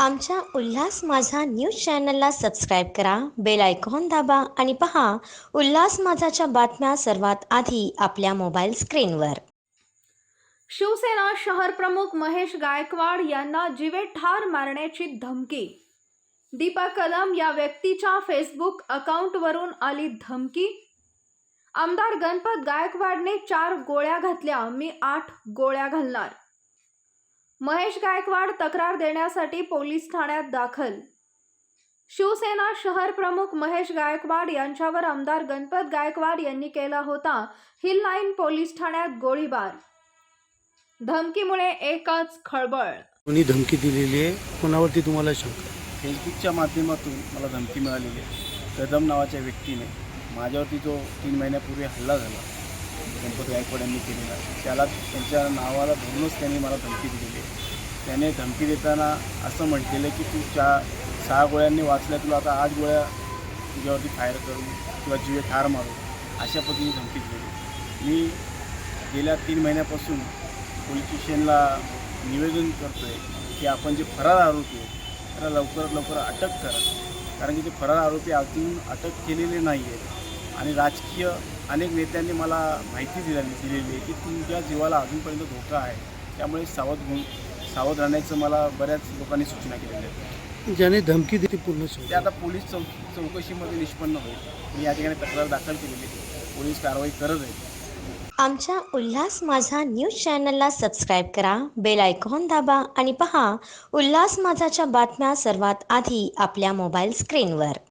आमच्या उल्हास माझा न्यूज चॅनलला सबस्क्राईब करा बेल आयकॉन दाबा आणि पहा उल्हास माझाच्या बातम्या सर्वात आधी आपल्या मोबाईल स्क्रीनवर. शिवसेना शहर प्रमुख महेश गायकवाड यांना जीवे ठार मारण्याची धमकी. दीपा कलम या व्यक्तीच्या फेसबुक अकाउंटवरून आली धमकी. आमदार गणपत गायकवाडने चार गोळ्या घातल्या मी आठ गोळ्या घालणार. महेश गायकवाड तक्रार देण्यासाठी पोलीस ठाण्यात दाखल. शिवसेना शहर प्रमुख महेश गायकवाड यांच्यावर आमदार गणपत गायकवाड यांनी केला होता हिल लाईन पोलीस ठाण्यात गोळीबार. धमकीमुळे एकच खळबळ. कोणी धमकी दिलेली आहे कोणावरती तुम्हाला शंका? फेसबुकच्या माध्यमातून मला धमकी मिळालेली आहे. कदम नावाच्या व्यक्तीने माझ्यावरती जो तीन महिन्यापूर्वी हल्ला झाला गणपत गायकवाड यांनी केलेला. त्याला त्यांच्या नावाला धरूनच त्यांनी मला धमकी दिलेली आहे. त्याने धमकी देताना असं म्हटलेलं की तू चार सहा गोळ्यांनी वाचल्या तुला आता आठ गोळ्या तुझ्यावरती फायर करू किंवा जीवे ठार मारू अशा पद्धतीने धमकी दिलेली मी गेल्या तीन महिन्यापासून पोलीस स्टेशनला निवेदन करतो आहे की आपण जे फरार आरोपी आहेत त्याला लवकरात लवकर अटक करा. कारण की ते फरार आरोपी अजून अटक केलेले नाही आहेत आणि राजकीय अनेक नेत्यांनी मला माहिती दिलेली दिलेली आहे की तुमच्या जीवाला अजूनपर्यंत धोका आहे त्यामुळे सावध होऊन सावध राहण्याचं मला बऱ्याच लोकांनी सूचना केलेल्या आहेत. ज्याने धमकी दिली पूर्ण ते आता पोलीस चौ चौकशीमध्ये निष्पन्न होईल. मी या ठिकाणी तक्रार दाखल केलेली आहे. पोलीस कारवाई करत आहेत. आमच्या उल्हास माझा न्यूज चॅनलला सबस्क्राईब करा बेल आयकॉन दाबा आणि पहा उल्हास माझाच्या बातम्या सर्वात आधी आपल्या मोबाईल स्क्रीनवर.